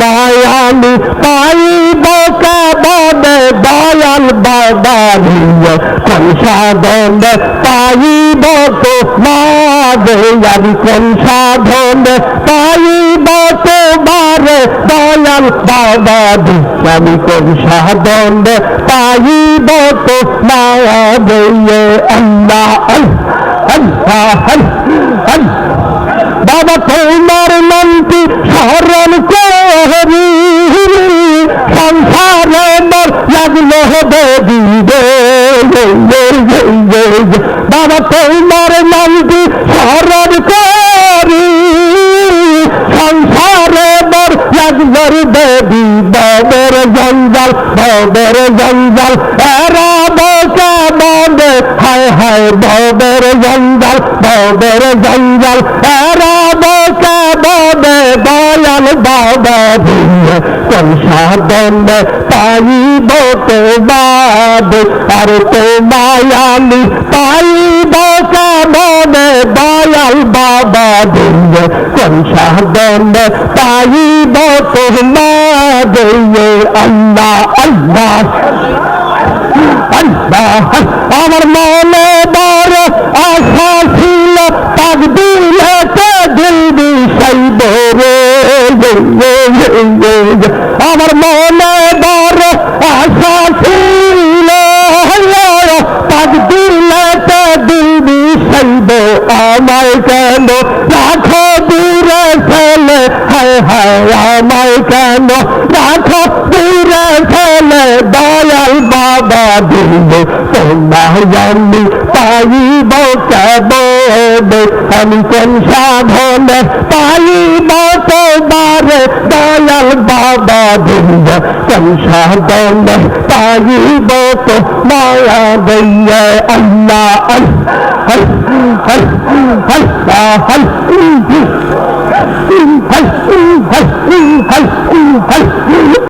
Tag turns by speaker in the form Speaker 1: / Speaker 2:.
Speaker 1: মায়ালি পাইব কেবনে দয়াল বাবা দিয়ে কোন সাধন পাইব তোমারে? আমি কোন সাধন পাইব তোমারে? দয়াল বাবা দিয়ে আমি কোন সাধন পাইব তোমারে? আল্লাহ আল্লাহ আল্লাহ বাবা তোমার নামটি স্মরণ লাগল দেবে বাবা তোমার নামটি স্মরণ করি। সংসারে বর লাগল দেবী বাবের জঞ্জাল বাবের জঞ্জাল, এরা বোকা ববে হায় হায় বাবের জঞ্জাল বোকা ববে দয়াল বাবা দিয়ে কোন সাধন পাইব তো বাদ আর তো মায়ালি পাইব কেমনে দয়াল বাবা দিয়ে কোন সাধন পাইব তো দিয়ে আল্লাহ আল্লাহ আল্লাহ, আমার মনে আমার মনে বড় আশা ছিল তাক দিলে তো দিল বিষাইব আমায় কেন রাখো দূরে ফেলে? হায় হায়, আমায় কেন রাখো দূরে ফেলে? দয়াল বাবা দিল তোমায় আমি পাইব কেবল আমি কোন সাধন পাইব তোমার দয়াল বাবা দিল কোন সাধন পাইব তো মায়া আল্লাহ আল্লাহ আল্লাহ